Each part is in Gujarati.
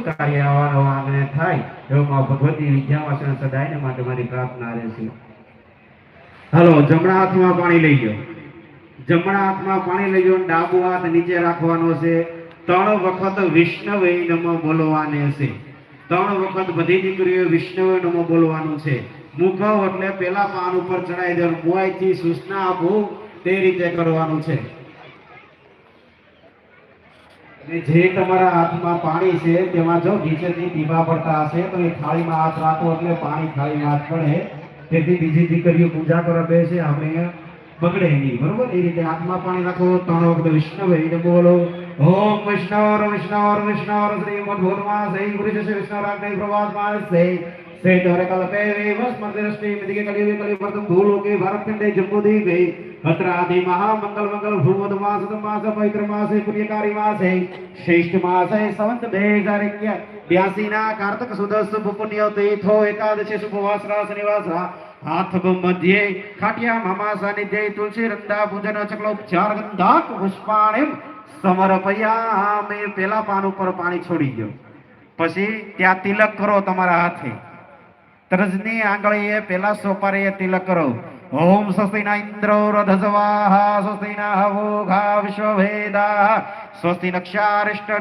કાર્ય થાય. એવામાં ભગવતી વિદ્યાવાસન સદાયને માટે મારી પ્રાર્થના રહેશે હાલો, જમણા હાથમાં પાણી લઈ ગયો જમણા હાથમાં પાણી લઈ ગયો ડાબો હાથ નીચે રાખવાનો છે. ત્રણ વખત વિષ્ણવે નમો બોલવાને છે. ત્રણ વખત બધી દીકરીઓ વિષ્ણવે નમો બોલવાનું છે. મુખવ એટલે પેલા પાન ઉપર ચડાઈ દેવાનું મોંથી સૂચના આપું. તે રીતે કરવાનું છે. જે તમારા હાથમાં પાણી છે, તેમાં જો નીચેથી ટીપા પડતા હશે, તો એ થાળીમાં હાથ રાખો એટલે પાણી થાળીમાં હાથ પડે. તેથી બીજી દીકરીઓ પૂજા કરવા બેસે આપણે બગડે નહીં. બરોબર? એ રીતે હાથમાં પાણી રાખો, ત્રણ વખત વિષ્ણુ એને બોલો, ઓમ વિષ્ણુર વિષ્ણુર વિષ્ણુર શ્રી મધુરમા સહી શ્રી વિષ્ણુ રાગ શ્રી માનસ સહી સે તોરે કલ્પે વેવસ મંદિરષ્ટિ મિદિકે કલિયુગે કલિવર્તમ ભૂલોકે ભારતખંડે જંબુદીપે અત્રાદિ મહામંગલ મંગલ ભૂમદ માસ માસ પવિત્ર માસે પુણ્યકારી માસે શ્રેષ્ઠ માસે સંત બે હજાર બ્યાસી ના કાર્તક સુદ શુભ પુણ્ય તીર્થો એકાદશી શુભવાસ વાસરા શનિવાસરા હાથ મધ્યે ખાટિયા મામા સાનિધ્ય તુલસી રંદા પૂજન ચક્લોપચાર ગંધાક પુષ્પાણિમ સમર્પયામે પેલા પાન ઉપર પાણી છોડી ગયો પછી ત્યાં તિલક કરો તમારા હાથે. તરજની આંગળીએ પેલા સોપારીએ તિલક કરો. ઓમ स्वस्ति न ઇન્દ્રો રધસવાહ स्वस्ति ના હવોઘા વિશ્વભેદા स्वस्ति નક્ષારિષ્ટ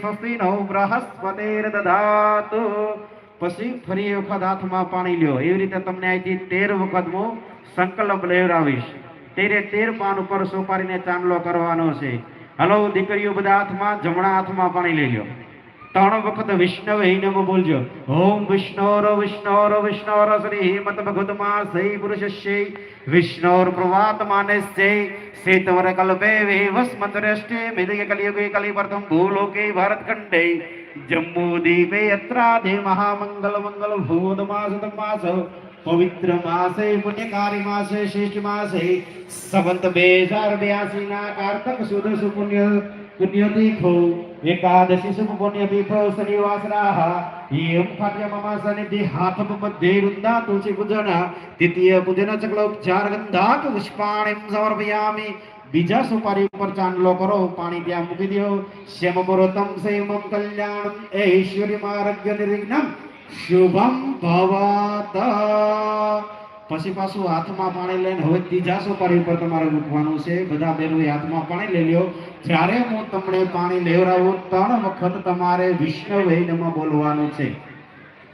स्वस्ति नौ નો બૃહસ્પતિર દધાતુ પછી ફરી વખત હાથમાં પાણી લ્યો. એવી રીતે તમને અહીંથી તેર વખત હું સંકલ્પ લેવડાવીશ. તેરે તેર પાન ઉપર સોપારીને ચાંદલો કરવાનો છે. હલો, દીકરીઓ, બધા હાથમાં જમણા હાથમાં પાણી લઈ લ્યો. ત્રણ વખત વિષ્ણવે નમ બોલજો. ઓમ વિષ્ણોર વિષ્ણોર વિષ્ણોર શ્રી હેમત ભગવતમાં સહી પુરુષસ્ય વિષ્ણોર પ્રવાતમાનસ્ય શેતવર કલ્પે વેવસ્મતરષ્ટે મેદગે કલિયુગે કલિવર્તમ ભૂલોકે ભારતખંડે. જમ્મુ દીપે યત્રાધે મહામંગલ મંગલ ભૂતમાસ માસ પવિત્ર માસે પુણ્યકારી માસે શ્રેષ્ઠ માસે. સંવંત બે હજાર બ્યાસી ના કાર્તક સુદ સુપુણ્ય પુણ્યતીખો મધ્યે વૃંદા તુલસી પૂજન દ્વિતીય પૂજન ચક્લોપચાર ગંધાક પુષ્પાણિમ સમર્પયામિ બીજા સુપારી ઉપર ચાંદલો કરો પાણી ત્યાં મૂકી દો શ્યમ મુહૂર્તમ સેમમ કલ્યાણમ ઐશ્વર્યમ આરોગ્ય નિર્વિઘ્નમ શુભમ ભવત પછી પાછું હાથમાં પાણી લઈને હવે ત્રીજા સોપારી ઉપર તમારે મૂકવાનું છે. બધા બહેનોએ હાથમાં પાણી લઈ લ્યો. જ્યારે હું તમને પાણી લેવડાવું ત્રણ વખત તમારે વિષ્ણુ વૈનમાં બોલવાનું છે.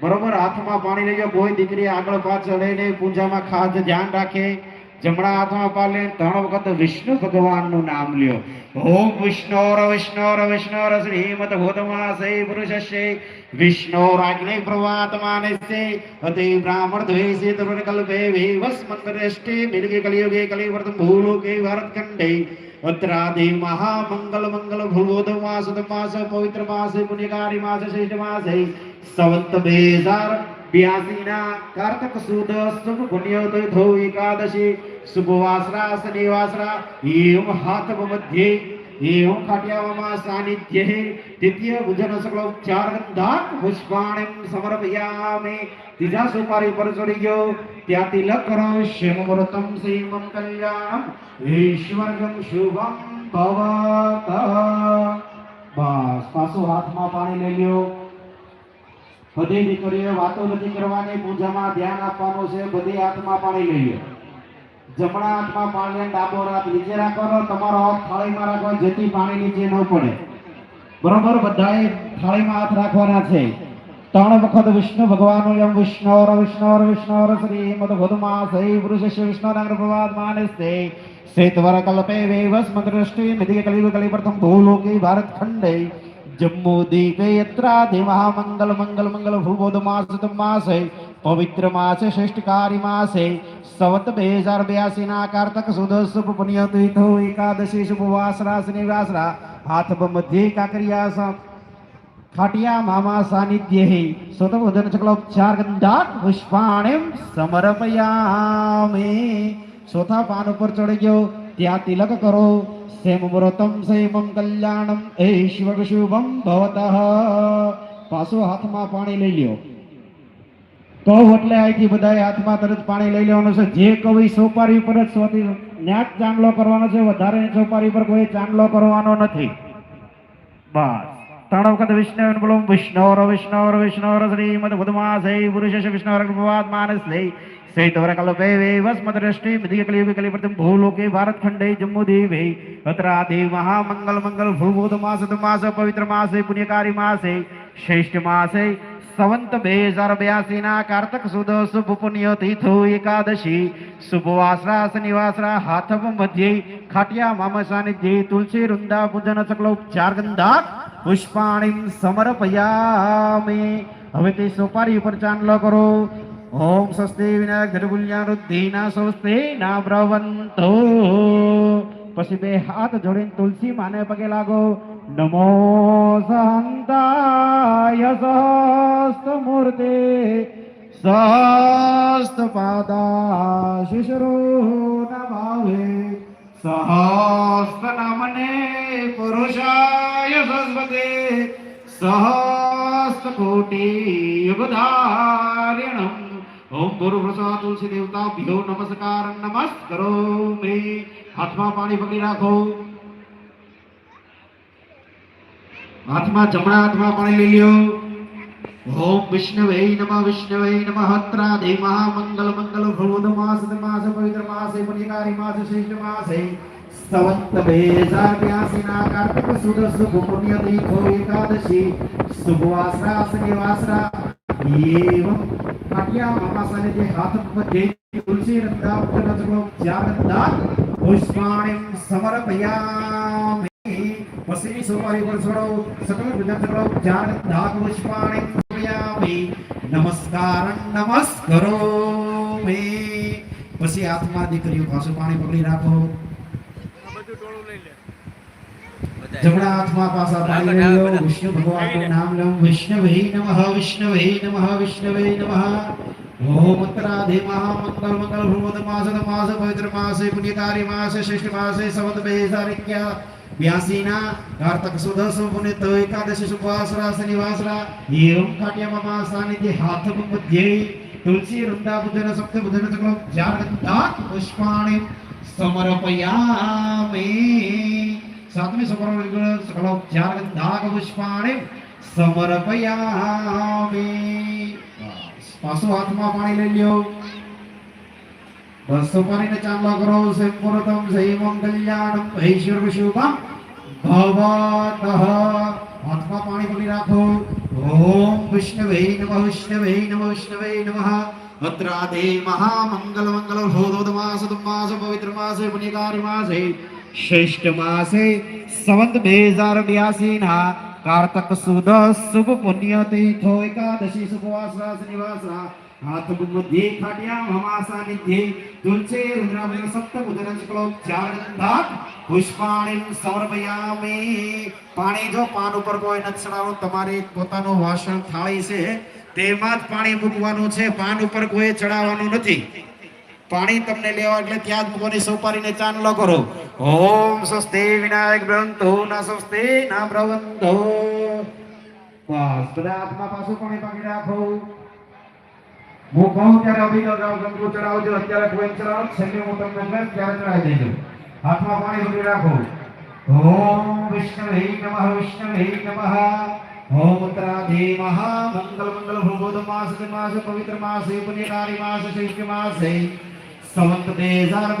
બરોબર? હાથમાં પાણી લઈ ગયો કોઈ દીકરી આગળ પાછળ લઈને પૂજામાં ખાસ ધ્યાન રાખે. જમણા હાથમાં પાલે ત્રણ વખત વિષ્ણુ ભગવાનનું નામ લ્યો. ઓમ વિષ્ણોર વિષ્ણોર વિષ્ણોર શ્રીમદ ભૂતમા સે પુરુષસ્ય વિષ્ણોરાગ્નિ પ્રવાતમાનસ્ય અતિ બ્રાહ્મણ દ્વેષે તરુણ કલ્પે વિવસ્મંતરેષ્ટે મિલગે કલિયુગે કલિવર્તમ ભૂલોકે ભારતખંડે અત્રાદિ મહામંગલ મંગલ ભૂલોદમા સુદમાસ પવિત્ર માસે પુણ્યકારી માસે શ્રેષ્ઠ માસે સંવંત બે હજાર બ્યાસી ના કાર્તક સુદ એમ હાથ મધ્યે એમ ખાટ્યામાં સાનિધ્યે દ્વિતીય ભુજન સકળ ઉપચાર ગંધાક પુષ્પાણિમ સમર્પયામે ત્રીજા સુપારી પર ચડી ગયો ત્યાં તિલક કરો શ્યમ વ્રતમ શ્રીમમ કલ્યાણમ ઈશ્વરગમ શુભમ ભવત બસ પાછું હાથમાં પાણી લઈ લ્યો બધી દીકરીઓ વાતો નથી કરવાની પૂજામાં ધ્યાન આપવાનું છે બધી હાથમાં પાણી લઈ લ્યો જમણા હાથમાં પાણી ડાબો હાથ નીચે રાખવાનો તમારો હાથ થાળીમાં રાખવાનો જેથી પાણી નીચે ન પડે. બરોબર? બધાએ થાળીમાં હાથ રાખવાના છે. ત્રણ વખત વિષ્ણુ ભગવાન યમ વિષ્ણોર વિષ્ણોર વિષ્ણોર શ્રી, મદ ભદમા સહી પુરુષ વિષ્ણુ, નગર પ્રવાદ માનસે શ્વેતવર કલ્પે વેવસ મંત્રષ્ટિ મિધિ કલિયુગ કલિપ્રથમ ભૂલોકે ભારત ખંડે. જમ્મુ દીપે યત્રાધિ મહામંગલ, મંગલ મંગલ ભૂબોધ માસ માસે પવિત્ર માસે શ્રેષ્ઠકારી માસે. સવત બે હજાર બ્યાસી ના કાર્તક સુદ શુભ પુણ્ય તીર્થો એકાદશી શુભ વાસરા શનિવાસરા હાથ મધ્યે કાકરિયા સમ ખાટિયા મામા સાનિધ્યે સ્વતબોધન ચક્લોપચાર ગંધાક પુષ્પાણિમ સમર્પયામે ચોથા પાન ઉપર ચડી ગયો ત્યાં તિલક કરો સેમ વ્રતમ સેમમ કલ્યાણમ ઐશ્વર શુભમ ભવતઃ પાછો હાથમાં પાણી લઈ લ્યો કહું એટલે અહીંથી બધાએ હાથમાં તરત પાણી લઈ લેવાનું છે. જે કવિ સોપારી ઉપર જ સોતી ન્યાજ ચાંદલો કરવાનો છે, વધારે સોપારી પર કોઈ ચાંદલો કરવાનો નથી. બસ. ત્રણ વખત વિષ્ણુ બોલો, વિષ્ણોર વિષ્ણોર વિષ્ણોર શ્રીમદ મધુમાસે પુરુષ વિષ્ણોર ભગવાન માનસ લઈ સૈતવર કલ્પે વે કલી કલિવર્તમ ભૂલોકે ભારત ખંડે જમ્મુ દેવે અત્રા મહા મહામંગલ મંગલ ભૂભૂત માસ પવિત્ર માસે પુણ્યકારી માસે શ્રેષ્ઠ માસે સંવંત બે હજાર બ્યાસી ના કાર્તક સુદ શુભ પુણ્ય તીથો એકાદશી શુભવાસરા શનિવાસરા હાથવ મધ્યે ખાટિયા મામા સાનિધ્યે તુલસી વૃંદા પૂજન ચકલો ચાર ગંધા પુષ્પાણી સમર્પયામે હવે તે સોપારી ઉપર ચાંદલો કરો ઓમ સ્વસ્તે વિનાયક ધરગુલ્યા રુદ્ધિના સ્વસ્તે ના બ્રવંતો પછી બે હાથ જોડીને તુલસી માને પગે લાગો નમો શાંતાય शिवाय सहस्तमूर्ते सहस्तपादा शिशरो सहस्त नमने पुरुषाय सरस्वते। सहस्तकोटियुगधारिणम् ओम गुरु प्रसाद तुलसी देवता भ्यो नमस्कार नमस्करो हाथमा पानी पकड़ी राखो। હાથમાં જમણા હાથમાં પાણી લઈ લ્યો. ઓમ વિષ્ણવે નમઃ વિષ્ણવે નમઃ હત્રા દે મહામંગલ મંગલ ભવદ માસ માસ પવિત્ર માસે પુણ્યકારી માસ શ્રેષ્ઠ માસે. સંવંત ભેજા વ્યાસિના કાર્તિક સુદ શુભ પુણ્ય તીર્થો એકાદશી. શુભવાસરા શનિવાસરા એવમ કાટિયા મામાસાને જે હાથ મધ્યે તુલસી ઉત્તર ચક્રો જાગંદા પુષ્પાણિમ સમર્પયામિ સોપારી પર છોડો, સકલ વિધાન ચક્રો જાગંદા પુષ્પાણિમ સમર્પયામિ નમસ્કાર, નમસ્કરો મે. પછી હાથમાં દીકરીઓ પાછું પાણી પકડી રાખો. જમણા હાથમાં પાસા લઈ લો વિષ્ણુ ભગવાનનું નામ લો વિષ્ણવે નમઃ વિષ્ણવે નમઃ વિષ્ણવે નમઃ. ઓમ ઉત્તરાધે મહામંગલ મંગલ ભ્રુવદ માસ માસ પવિત્ર માસે પુણ્યકારી માસે શ્રેષ્ઠ માસે સંવત બે હજાર ઇક્યા બ્યાસી ના કાર્તક સુદ પુણ્ય તો એકાદશી શુભવાસરા શનિવાસરા એવમ કાટ્યામાં મા સાનિધ્ય હાથ મધ્યે તુલસી વૃંદા પૂજન સપ્ત પૂજન સકલો જાગંતા પુષ્પાણિ સમર્પયામિ સાતમી પાછું હાથમાં પાણી લઈ લ્યો. બસો પાણીને ચાંદલો કરો. સંપૂર્ણતમ સૈવમ કલ્યાણમ. ઐશ્વર્ય શુભમ ભવતઃ હાથમાં પાણી પકડી રાખો. ઓમ વિષ્ણવે નમઃ વિષ્ણવે નમઃ વિષ્ણવે નમઃ. ભદ્રાદે મહામંગલ મંગલ ભૂતોદ માસ માસ પવિત્ર માસે પુણ્યકારી માસે. શ્રેષ્ઠ માસે. સંવત બે હજાર બ્યાસી ના કાર્તક સુદ શુભ પુણ્ય તીર્થો એકાદશી શુભવાસરા શ્રીવાસ હાથ બુદ્ધિ ખાટ્યા હમાસા નિધ્યે તુલસે રુદ્રાભય સપ્ત ઉદર ચક્લો ચારંદાત પુષ્પાણી સમર્પયામે પાણી જો પાન ઉપર કોઈ ચડાવવાનું તમારે પોતાનું વાસણ થાળી છે તેમાં જ પાણી મૂકવાનું છે પાન ઉપર કોઈ ચડાવવાનું નથી પાણી તમને લેવા એટલે ત્યાં જ મૂકવાની સોપારીને ચાંદલો કરો. ઓમ સ્વસ્તિ વિનાયક બ્રહ્મતો, ના સ્વસ્તિ, ના બ્રહ્મતો. બસ, બધા પાછું પાણી પાકી રાખો. હું કહું ત્યારે અભિનવ રાવ ગંગુ ચડાવજો. અત્યારે કોઈ ચડાવો. છેલ્લે હું તમને કહીશ ત્યારે ચડાવી દેજો. હાથમાં પાણી ભરી રાખો. ઓમ વિષ્ણવે નમઃ વિષ્ણવે નમઃ. મહામંગલ મંગલ ભૂગોદ માસ માસ, પવિત્ર માસે પુણ્યકારી માસ શ્રેષ્ઠ માસે સંવત બે હજાર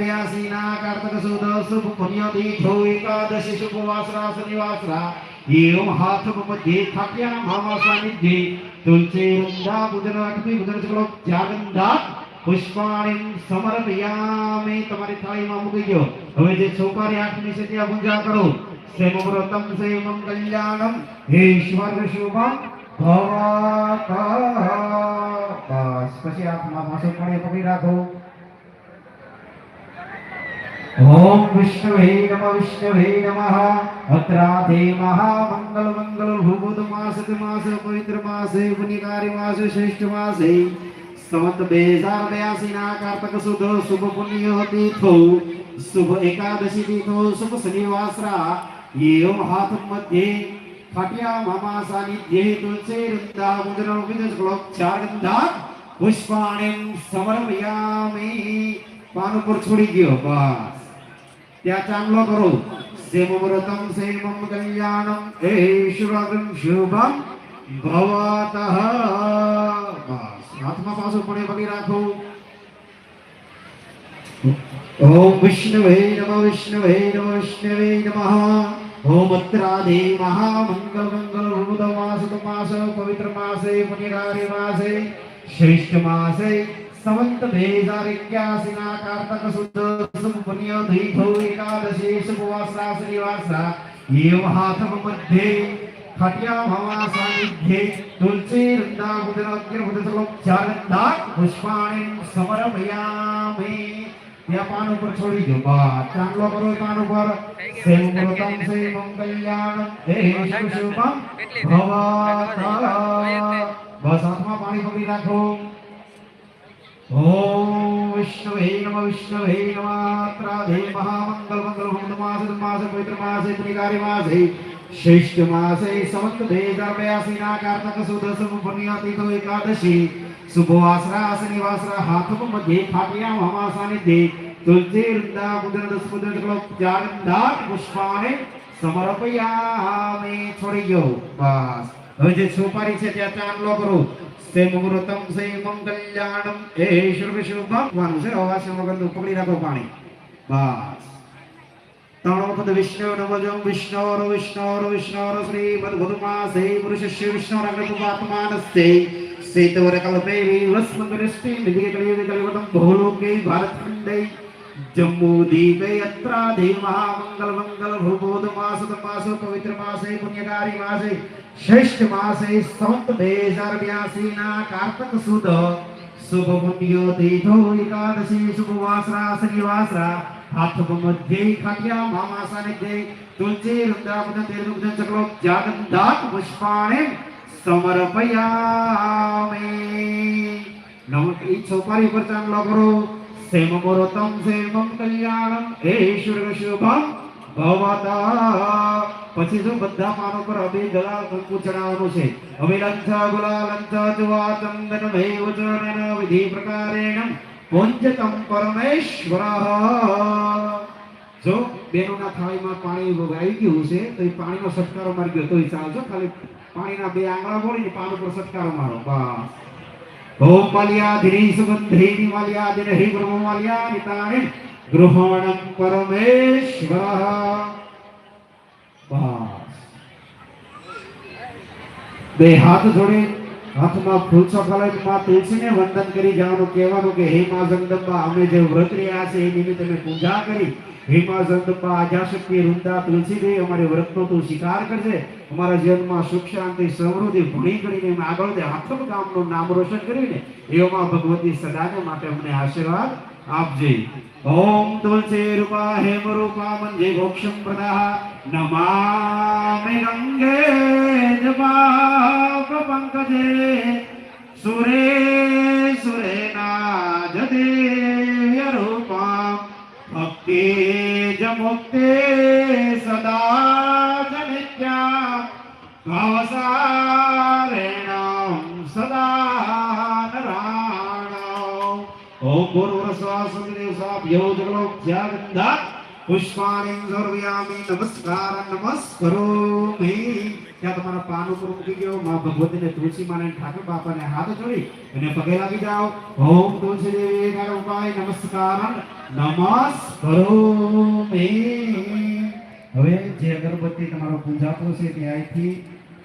ના કાર્તક સુદ શુભ પુણ્ય તીર્થો એકાદશી શુભ વાસરા શનિવાસરા એમ હાથ મધ્યે ખાટ્યા મામા સાનિધ્યે તુલસી વૃંદા પૂજન અટકી પૂજન ચક્રો જાગંધા પુષ્પાણિ સમર્પયામિ તમારી થાળીમાં મૂકી દો હવે જે છોકરી આઠમી છે ત્યાં પૂજા કરો સેમ વ્રતમ સેમમ કલ્યાણમ હે ઈશ્વર શુભમ ભવાતા પછી આત્મા પાછું પાણી પકડી રાખો નમઃ અત્રાધે મહામંગલ મંગલ ભૂબુદ માસ માસ પવિત્ર માસે પુણ્યકારી માસ શ્રેષ્ઠ માસે સંવત બે હજાર બ્યાસી ના કાર્તક સુદ શુભ પુણ્ય તીર્થો શુભ એકાદશી તીર્થો શુભ શનિવાસરા એવમ હાથ મધ્યે ખાટ્યા મામા સાનિધ્યે તુલસી વૃંદા મુદ્રણ વિદસ શ્લોક ચાર ગંધા પુષ્પાણિ સમર્પયામિ પાન ઉપર છોડી ગયો બસ ત્યાં ચાંદલો કરો સેમવ્રતમ સેમમ કલ્યાણમ ઐશ્વર્યમ શુભમ ભવતઃ હાથમાં પાછું પડે પકડી રાખો ઓમ વિષ્ણવે નમઃ વિષ્ણવે નમઃ વિષ્ણવે નમઃ ઓમ અત્રાદે મહામંગલ મંગલ ભૂતમાસ માસ પવિત્ર માસે પુણ્યકારી માસે શ્રેષ્ઠ માસે સંવંત ભેજારિક્યાસિના કાર્તક શુદ્ધ સુમ પુણ્ય દૈથો એકાદશી શુભવાસરા શ્રીવાસરા એવ હાથમ મધ્યે ખટ્યા ભવા સાનિધ્યે તુલસી રંદા મુદ્રાગ્ર મુદ્રસલોક ચારંદા પુષ્પાણી સમરમયામી ત્યાં પાન ઉપર છોડી દો બા ચાંદલો કરો પાન ઉપર સેમ વ્રતમ સેમ કલ્યાણમ હે શુભ શુભમ ભવતા બસ હાથમાં વિષ્ણવે નમઃ ત્રાધે મહામંગલ મંગલ ભક્ત માસ માસ પવિત્ર માસે ત્રિકારી માસે શ્રેષ્ઠ માસે સંવત બે હજાર બ્યાસી ના કાર્તક સુદ સમ પુણ્યતિ તો એકાદશી શુભવાસરા શનિવાસરા હાથમ મધ્યે ફાટિયા મહામાસાને દે તુલસી વૃંદા મુદ્ર દસ મુદ્ર કલો ચારંદા સમર્પયામે છોડી ગયો બસ હવે જે સોપારી છે ત્યાં ચાંદલો કરો સેમૃતમ સેમમ કલ્યાણમ એ શુભ શુભમ વાનું છે અવાજ વગર પકડી રાખો પાણી બસ ત્રણ વખત વિષ્ણુ નવજમ વિષ્ણોર વિષ્ણોર વિષ્ણોર શ્રી મદભુતમાસે પુરુષસ્ય વિષ્ણોર અગ્રતુપાત્માનસ્તે સેતવર કલ્પે વસ્મંગરસ્તે નિધિકે કલિયુગે કલિવતમ ભોલોકે ભારતખંડે જમ્મુ દીપે અત્રાધે મહામંગલ મંગલ ભૂભૂત માસ માસ પવિત્ર માસે પુણ્યકારી માસે શ્રેષ્ઠ માસે સંત બે હજાર બ્યાસી ના કાર્તક સુદ શુભ પુણ્યો તીથો એકાદશી શુભ વાસરા શનિવાસરા હાથ મધ્યે ખાટ્યા મામાસાને દે તુલસી વૃંદાવન પર ચાંદલો કરો મોરતમ સેમમ કલ્યાણમ ઐશ્વર્ય શુભમ પછી જો બધા પાનો પર અભી ગલા કંકુ ચડાવવાનું ગયું છે તો એ પાણીનો સત્કારો મારી ગયો તો ચાલજો ખાલી પાણીના બે આંગળા બોલીને પાન ઉપર સત્કારો મારો બસ ઓમ માલ્યાધિની સુગંધીની માલ્યાધિની બ્રહ્મ માલ્યાનિતાને ગૃહણમ પરમેશ્વર બસ બે હાથ જોડે હાથમાં ફૂલસો ચોકલેટમાં તુલસીને વંદન કરી જવાનું કહેવાનું કે, હે માં જગદંબા અમે જે વ્રત રહ્યા છે એ નિમિત્તે અમે પૂજા કરી. હે માં જગદંબા આજાશક્તિ વૃંદા તુલસીદેવી, અમારે વ્રતનો તું સ્વીકાર કરજે. અમારા જીવનમાં સુખ શાંતિ, સમૃદ્ધિ ભણી કરીને અમે આગળ હાથમ ગામનું નામ રોશન કરીને એવામાં ભગવતી સદાને માટે અમને આશીર્વાદ આપજે ઓમ તુલસી રૂપા હેમ રૂપા મંજે ભોક્ષમ પ્રદાહ નમામિ ગંગે જપાપ પંકજે સુરે સુરેના જદેવ્ય રૂપા ભક્તિ જ મુક્તિ સાભ્યો જગલો જ્યાગંધા પુષ્પાણી સર્વ્યામી નમસ્કાર નમસ્કરોમિ ત્યાં તમારા પાન ઉપર મૂકી ગયો માં ભગવતીને તુલસી માને ઠાકર બાપાને હાથ જોડી અને પગે લાગી જાઓ ઓમ તુલસી દેવી ઉપાય નમસ્કાર નમસ્કરોમિ હવે જે અગરબત્તી તમારો પૂજાપો છે તે અહીંથી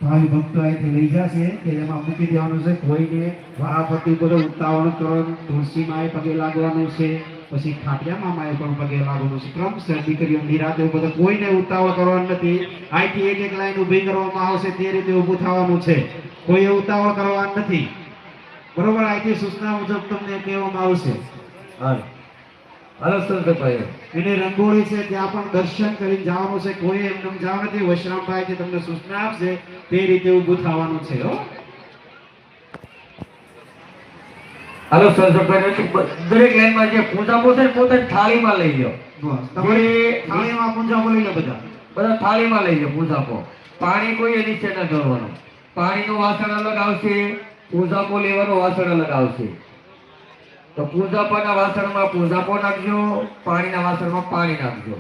ભાવિ ભક્તો અહીંથી લઈ જશે કે એમાં મૂકી દેવાનું છે કોઈને વારાફરતી બધો ઉતાવળ કરો તુલસી માએ પગે લાગવાનું છે પછી ખાટિયા માએ પણ પગે લાગવાનું છે. ક્રમશઃ દીકરીઓ નિરાતે બધા કોઈને ઉતાવળ કરવાનું નથી. આઈથી એક એક લાઈન ઊભી કરવામાં આવશે તે રીતે ઊભું થવાનું છે. કોઈએ ઉતાવળ કરવાનું નથી. બરોબર આઈથી સૂચના મુજબ તમને કહેવામાં આવશે. હાલ. હાલો સંતભાઈ એને રંગોળી છે ત્યાં પણ દર્શન કરીને જવાનું છે. કોઈ એમ જવાનું નથી. વૈશ્રામભાઈ જે તમને સૂચના આપશે તે રીતે ઊભું થવાનું છે હો. હાલો સંતભાઈ દરેક લાઈનમાં જે પૂજા છે પોતે પોતાની થાળીમાં લઈ લો થાળીમાં પૂજા બોલી લો બધા? બધા થાળીમાં લઈ લો પૂજાપો પાણી કોઈ એની છે ન કરવાનું. પાણીનું વાસણ અલગ આવશે પૂજાપો લેવાનું વાસણ અલગ આવશે. તો પૂજાપાના વાસણમાં પૂજાપો નાખજો પાણીના વાસણમાં પાણી નાખજો.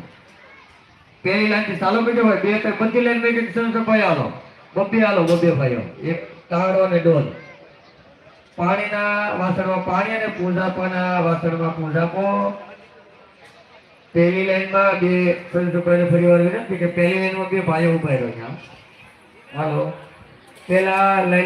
પહેલી લાઈનથી ચાલો બીજો ભાઈ. બે ત્રણ બધી લાઈન મેં સંસદભાઈ આવો બબ્બે આલો બબ્બે ભાઈઓ. એક તાળો અને ડોલ. પાણીના વાસણમાં પાણી અને પૂજાપાના વાસણમાં પૂજાપો. પહેલી લાઈનમાં બે સંતો ભાઈને ફરી વાર વિનંતી કે પહેલી લાઈનમાં બે ભાઈઓ ઊભા રહ્યો હાલો. પેલા લાઈનમાં